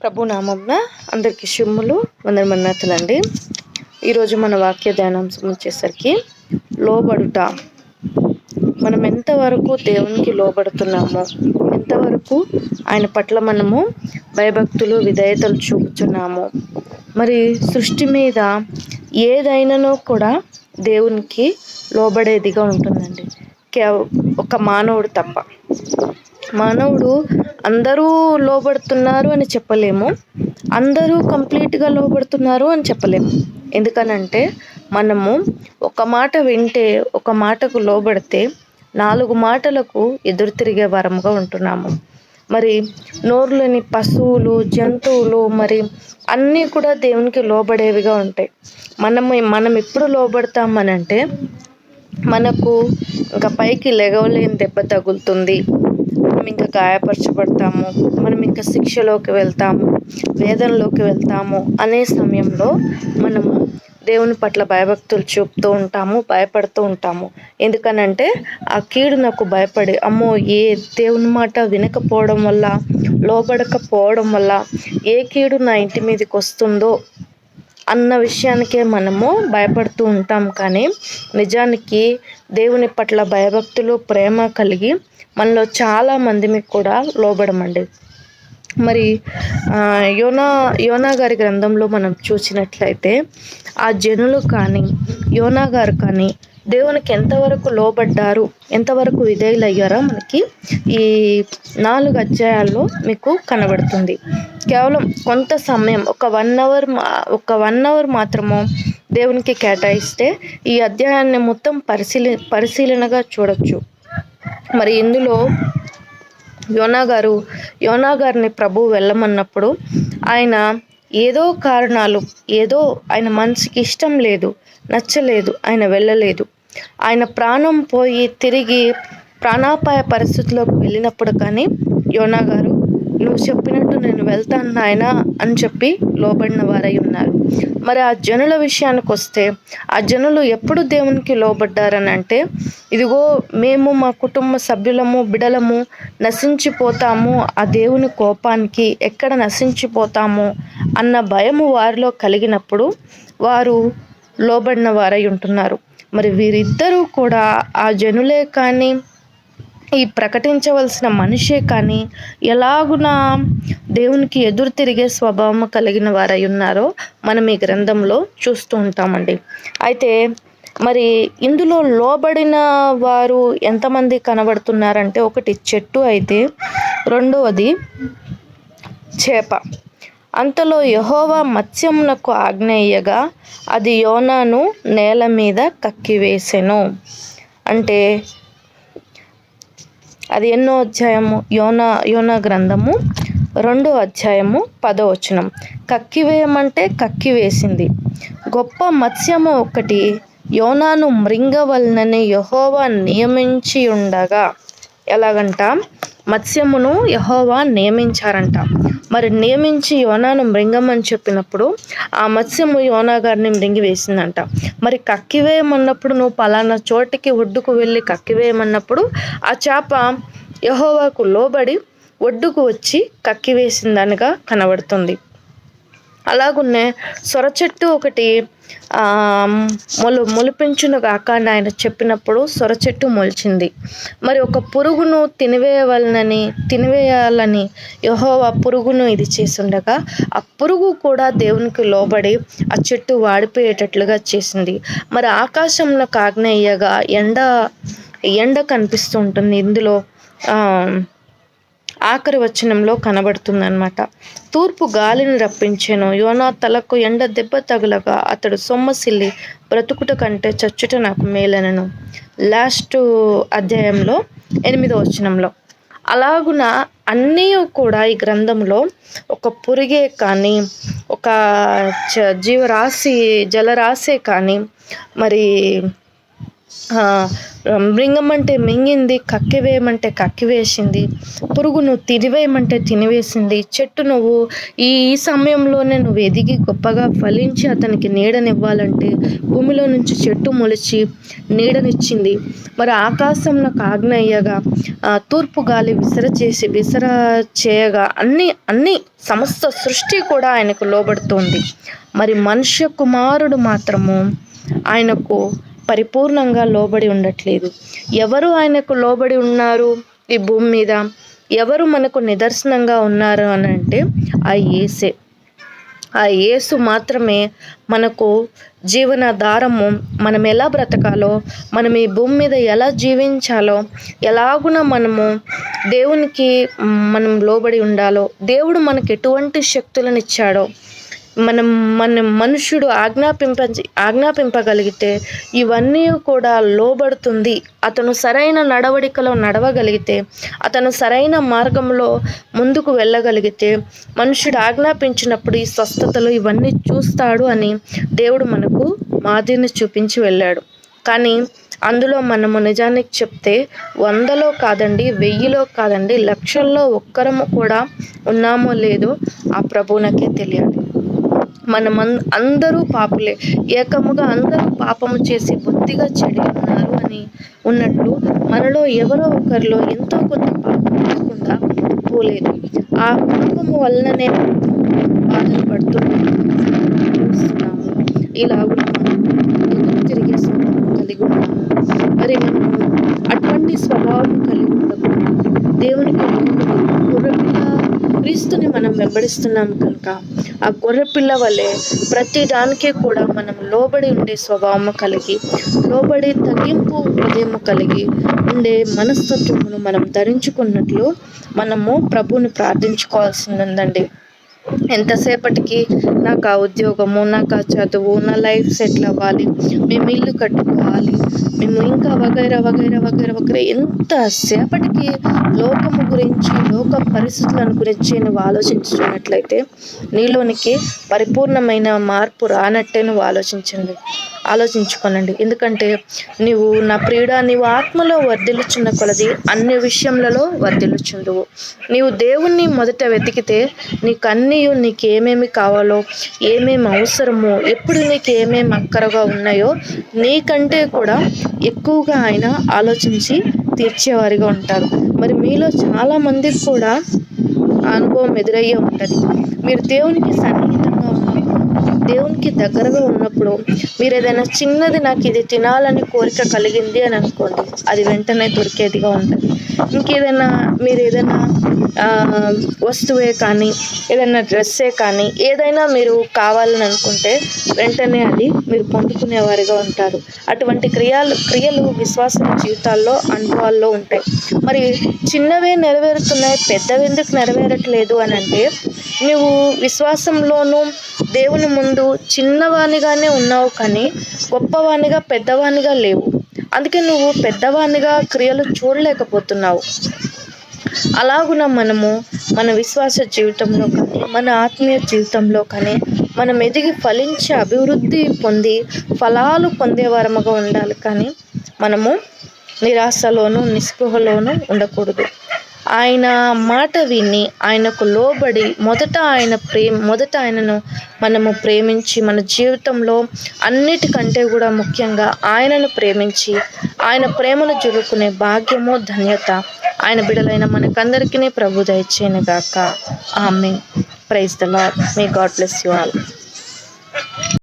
ప్రభు నామంన అందరికీ శుమ్ములు వందల అండి ఈరోజు మన వాక్య ధ్యానాంశం వచ్చేసరికి లోబడుట. మనం ఎంతవరకు దేవునికి లోబడుతున్నామో ఎంతవరకు ఆయన పట్ల మనము భయభక్తులు విధేయతలు చూపుతున్నాము మరి సృష్టి మీద ఏదైనానో కూడా దేవునికి లోబడేదిగా ఉంటుందండి. కే ఒక మానవుడు తప్ప. మానవుడు అందరూ లోబడుతున్నారు అని చెప్పలేము. అందరూ కంప్లీట్గా లోబడుతున్నారు అని చెప్పలేము. ఎందుకనంటే మనము ఒక మాట వింటే ఒక మాటకు లోబడితే నాలుగు మాటలకు ఎదురు తిరిగే వరముగా ఉంటున్నాము. మరి నోరులేని పశువులు జంతువులు మరి అన్నీ కూడా దేవునికి లోబడేవిగా ఉంటాయి. మనము మనం ఎప్పుడు లోబడతామనంటే మనకు ఇంకా పైకి లెగవలేని దెబ్బ తగులుతుంది. మనం ఇంకా గాయపరచబడతాము మనం ఇంకా శిక్షలోకి వెళ్తాము వేదనలోకి వెళ్తాము అనే సమయంలో మనము దేవుని పట్ల భయభక్తులు చూపుతూ ఉంటాము భయపడుతూ ఉంటాము. ఎందుకనంటే ఆ కీడు నాకు భయపడి అమ్మో ఏ దేవుని మాట వినకపోవడం వల్ల లోబడకపోవడం వల్ల ఏ కీడు నా ఇంటి మీదకి వస్తుందో అన్న విషయానికే మనము భయపడుతూ ఉంటాం. కానీ నిజానికి దేవుని పట్ల భయభక్తులు ప్రేమ కలిగి మనలో చాలా మందికి కూడా లోబడమండి. మరి యోనా యోనా గారి గ్రంథంలో మనం చూసినట్లయితే ఆ జనులు కానీ యోనా గారు కానీ దేవునికి ఎంతవరకు లోబడ్డారు ఎంతవరకు విధేయులయ్యారో మనకి ఈ నాలుగు అధ్యాయాల్లో మీకు కనబడుతుంది. కేవలం కొంత సమయం ఒక వన్ అవర్ ఒక వన్ అవర్ మాత్రము దేవునికి కేటాయిస్తే ఈ అధ్యాయాన్ని మొత్తం పరిశీలి పరిశీలనగా చూడొచ్చు. మరి ఇందులో యోనా గారు యోనా గారిని ప్రభు వెళ్ళమన్నప్పుడు ఆయన ఏదో కారణాలు ఏదో ఆయన మనసుకి ఇష్టం లేదు నచ్చలేదు ఆయన వెళ్ళలేదు. ఆయన ప్రాణం పోయి తిరిగి ప్రాణాపాయ పరిస్థితిలోకి వెళ్ళినప్పుడు కానీ యోనా గారు నువ్వు చెప్పినట్టు నేను వెళ్తాను నాయన అని చెప్పి లోబడిన వారై ఉన్నారు. మరి ఆ జనుల విషయానికి వస్తే ఆ జనులు ఎప్పుడు దేవునికి లోబడ్డారని అంటే ఇదిగో మేము మా కుటుంబ సభ్యులము బిడలము నశించిపోతాము ఆ దేవుని కోపానికి ఎక్కడ నశించిపోతాము అన్న భయము వారిలో కలిగినప్పుడు వారు లోబడిన వారై ఉంటున్నారు. మరి వీరిద్దరూ కూడా ఆ జనులే కానీ ఈ ప్రకటించవలసిన మనిషే కానీ ఎలాగున దేవునికి ఎదురు తిరిగే స్వభావం కలిగిన వారై ఉన్నారో మనం ఈ గ్రంథంలో చూస్తూ ఉంటామండి. అయితే మరి ఇందులో లోబడిన వారు ఎంతమంది కనబడుతున్నారంటే ఒకటి చెట్టు అయితే రెండవది చేప. అంతలో యహోవా మత్స్యమునకు ఆగ్నేయగా అది యోనాను నేల మీద కక్కివేసెను. అంటే అది ఎన్నో అధ్యాయము? యోన యోన గ్రంథము రెండో అధ్యాయము పదవచనం కక్కివేయమంటే కక్కివేసింది గొప్ప మత్స్యము ఒకటి యోనాను మృంగవలనని యహోవా నియమించి ఉండగా ఎలాగంట? మత్స్యమును యహోవా నియమించారంట. మరి నియమించి యోనాను మృంగమని చెప్పినప్పుడు ఆ మత్స్యము యోనా గారిని మృంగి వేసిందంట మరి కక్కివేయమన్నప్పుడు నువ్వు పలానా చోటికి ఒడ్డుకు వెళ్ళి కక్కివేయమన్నప్పుడు ఆ చేప యహోవాకు లోబడి ఒడ్డుకు వచ్చి కక్కివేసిందనగా కనబడుతుంది. అలాగున్నే సొర చెట్టు ఒకటి మొలు మొలిపించునుగాక కాక ఆయన చెప్పినప్పుడు సొర చెట్టు మొలిచింది. మరి ఒక పురుగును తినివేయవలనని తినివేయాలని యహో ఆ పురుగును ఇది చేసుండగా ఆ పురుగు కూడా దేవునికి లోబడి ఆ చెట్టు వాడిపోయేటట్లుగా చేసింది. మరి ఆకాశంలో కాగ్నేయగా ఎండ ఎండ కనిపిస్తూ ఉంటుంది. ఇందులో ఆఖరి వచనంలో కనబడుతుందన్నమాట. తూర్పు గాలిని రప్పించాను. యోనా తలకు ఎండ దెబ్బ తగులగా అతడు సొమ్మసిల్లి బ్రతుకుట కంటే చచ్చుట నాకు మేలనను. లాస్ట్ అధ్యాయంలో ఎనిమిదో వచనంలో. అలాగున అన్నీ కూడా ఈ గ్రంథంలో ఒక పురిగే కానీ ఒక జీవరాశి జలరాశే కానీ మరి మృంగమంటే మింగింది కక్కివేయమంటే కక్కివేసింది పురుగును తినివేయమంటే తినివేసింది చెట్టు నువ్వు ఈ ఈ సమయంలోనే నువ్వు ఎదిగి గొప్పగా ఫలించి అతనికి నీడనివ్వాలంటే భూమిలో నుంచి చెట్టు మొలిచి నీడనిచ్చింది. మరి ఆకాశం నాకు ఆజ్ఞ అయ్యగా తూర్పు గాలి విసర చేసి విసర చేయగా అన్ని అన్ని సమస్త సృష్టి కూడా ఆయనకు లోబడుతోంది. మరి మనుష్య కుమారుడు మాత్రము ఆయనకు పరిపూర్ణంగా లోబడి ఉండట్లేదు. ఎవరు ఆయనకు లోబడి ఉన్నారు ఈ భూమి మీద? ఎవరు మనకు నిదర్శనంగా ఉన్నారు అని అంటే ఆ ఏసే ఆ యేసు మాత్రమే మనకు జీవనాధారము. మనం ఎలా బ్రతకాలో మనం ఈ భూమి మీద ఎలా జీవించాలో ఎలాగున మనము దేవునికి మనం లోబడి ఉండాలో దేవుడు మనకు ఎటువంటి శక్తులను ఇచ్చాడో మనం మన మనుషుడు ఆజ్ఞాపింప ఆజ్ఞాపింపగలిగితే ఇవన్నీ కూడా లోబడుతుంది. అతను సరైన నడవడికలో నడవగలిగితే అతను సరైన మార్గంలో ముందుకు వెళ్ళగలిగితే మనుషుడు ఆజ్ఞాపించినప్పుడు ఈ స్వస్థతలు ఇవన్నీ చూస్తాడు అని దేవుడు మనకు మాదిరిని చూపించి వెళ్ళాడు. కానీ అందులో మనము నిజానికి చెప్తే వందలో కాదండి వెయ్యిలో కాదండి లక్షల్లో ఒక్కరము కూడా ఉన్నామో లేదో ఆ ప్రభువునకే తెలియాలి. మనం అందరూ పాపులే. ఏకముగా అందరూ పాపము చేసి బొత్తిగా చెడి ఉన్నారు అని ఉన్నట్లు మనలో ఎవరో ఒకరిలో ఎంతో కొంత పాపం లేకుండా పోలేదు. ఆ పాపము వలననే బాధలు పడుతున్నాము ఇలా కూడా మనం ఎదురు తిరిగే స్వభావం కలిగి ఉన్నాము మరి మనము అటువంటి స్వభావం కలిగి ఉండకూడదు దేవునికి లోబడి గొర్రెపిల్ల క్రీస్తుని మనం వెంబడిస్తున్నాం కనుక ఆ గొర్రెపిల్ల వలె ప్రతి దానికి కూడా మనం లోబడి ఉండే స్వభావం కలిగి లోబడి తగ్గింపు ఉదయం కలిగి ఉండే మనస్తత్వమును మనం ధరించుకున్నట్లు మనము ప్రభువుని ప్రార్థించుకోవాల్సి ఉందండి. ఎంతసేపటికి నాకు ఆ ఉద్యోగము నాకు ఆ చదువు నా లైఫ్ సెటిల్ అవ్వాలి మేము ఇల్లు కట్టుకోవాలి మేము ఇంకా వగైరా వగైరా వగైరా వగైరా ఎంతసేపటికి లోకము గురించి లోక పరిస్థితులను గురించి నువ్వు ఆలోచించుకున్నట్లయితే నీలోనికి పరిపూర్ణమైన మార్పు రానట్టే నువ్వు ఆలోచించండి ఆలోచించుకోనండి. ఎందుకంటే నీవు నా ప్రియుడా నీవు ఆత్మలో వర్ధిల్లుచున్న కొలది అన్ని విషయములలో వర్ధిల్లుచుండువు. నీవు దేవుణ్ణి మొదట వెతికితే నీకు అన్నీ నీకు ఏమేమి కావాలో ఏమేమి అవసరమో ఎప్పుడు నీకు ఏమేమి అక్కరగా ఉన్నాయో నీకంటే కూడా ఎక్కువగా ఆయన ఆలోచించి తీర్చేవారిగా ఉంటారు. మరి మీలో చాలామందికి కూడా అనుభవం ఎదురయ్యే ఉంటుంది. మీరు దేవునికి సన్నిహితం దేవునికి దగ్గరగా ఉన్నప్పుడు మీరు ఏదైనా చిన్నది నాకు ఇది తినాలని కోరిక కలిగింది అని అనుకోండి అది వెంటనే దొరికేదిగా ఉంటుంది. ఇంకేదైనా మీరు ఏదైనా వస్తువే కానీ ఏదైనా డ్రెస్సే కానీ ఏదైనా మీరు కావాలని అనుకుంటే వెంటనే అది మీరు పొందుకునేవారిగా ఉంటారు. అటువంటి క్రియలు క్రియలు విశ్వాస జీవితాల్లో అనుభవాల్లో ఉంటాయి. మరి చిన్నవే నెరవేరుతున్నాయి పెద్దవి ఎందుకు నెరవేరట్లేదు అని అంటే నువ్వు విశ్వాసంలోనూ దేవుని ముందు చిన్నవానిగానే ఉన్నావు కానీ గొప్పవానిగా పెద్దవానిగా లేవు. అందుకే నువ్వు పెద్దవానిగా క్రియలు చూడలేకపోతున్నావు. అలాగున మనము మన విశ్వాస జీవితంలో కానీ మన ఆత్మీయ జీవితంలో కానీ మనం ఎదిగి ఫలించి అభివృద్ధి పొంది ఫలాలు పొందేవారముగా ఉండాలి కానీ మనము నిరాశలోను నిస్పృహలోను ఉండకూడదు. ఆయన మాట విని ఆయనకు లోబడి మొదట ఆయన ప్రేమ మొదట ఆయనను మనము ప్రేమించి మన జీవితంలో అన్నిటికంటే కూడా ముఖ్యంగా ఆయనను ప్రేమించి ఆయన ప్రేమను జరుపుకునే భాగ్యము ధన్యత ఆయన బిడలైన మనకందరికీ ప్రభు దయచేయను గాక ఆమె praise the Lord may God bless you all